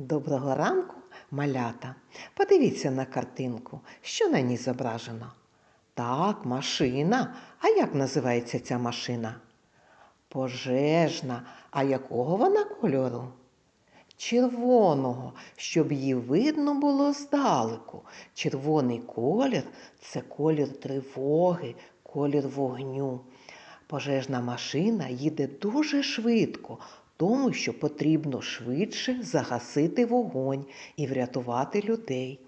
Доброго ранку, малята. Подивіться на картинку, що на ній зображено. Так, машина. А як називається ця машина? Пожежна. А якого вона кольору? Червоного, щоб її видно було здалеку. Червоний колір це колір тривоги, колір вогню. Пожежна машина їде дуже швидко, тому що потрібно швидше загасити вогонь і врятувати людей.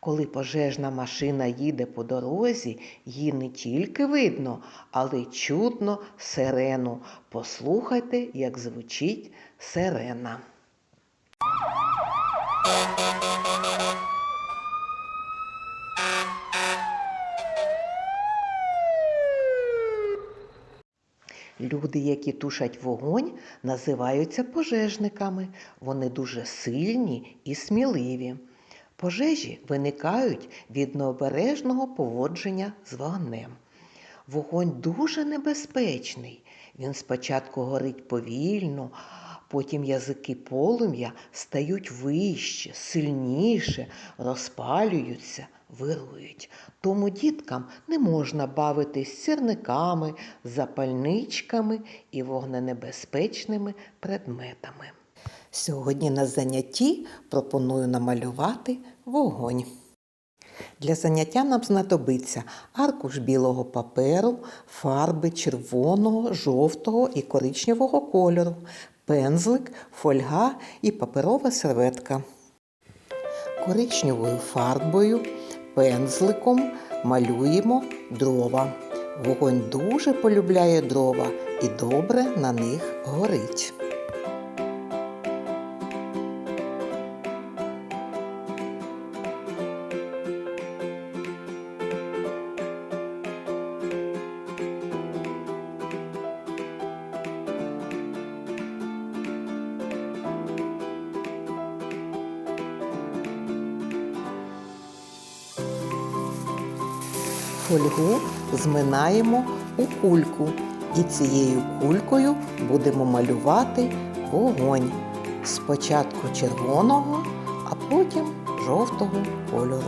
Коли пожежна машина їде по дорозі, її не тільки видно, але й чутно сирену. Послухайте, як звучить сирена. Люди, які тушать вогонь, називаються пожежниками. Вони дуже сильні і сміливі. Пожежі виникають від необережного поводження з вогнем. Вогонь дуже небезпечний. Він спочатку горить повільно, потім язики полум'я стають вище, сильніше, розпалюються, вирують. Тому діткам не можна бавитись сірниками, запальничками і вогненебезпечними предметами. Сьогодні на занятті пропоную намалювати вогонь. Для заняття нам знадобиться аркуш білого паперу, фарби червоного, жовтого і коричневого кольору, пензлик, фольга і паперова серветка. Коричневою фарбою, пензликом малюємо дрова. Вогонь дуже полюбляє дрова і добре на них горить. Фольгу зминаємо у кульку і цією кулькою будемо малювати вогонь. Спочатку червоного, а потім жовтого кольору.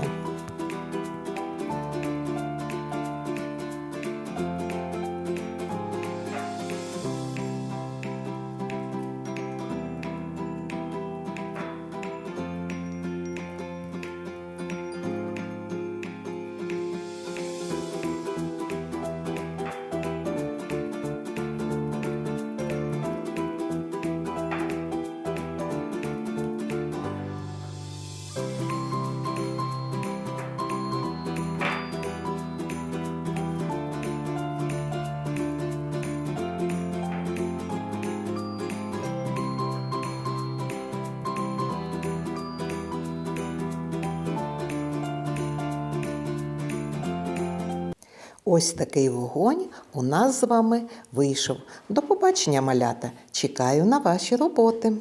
Ось такий вогонь у нас з вами вийшов. До побачення, малята! Чекаю на ваші роботи.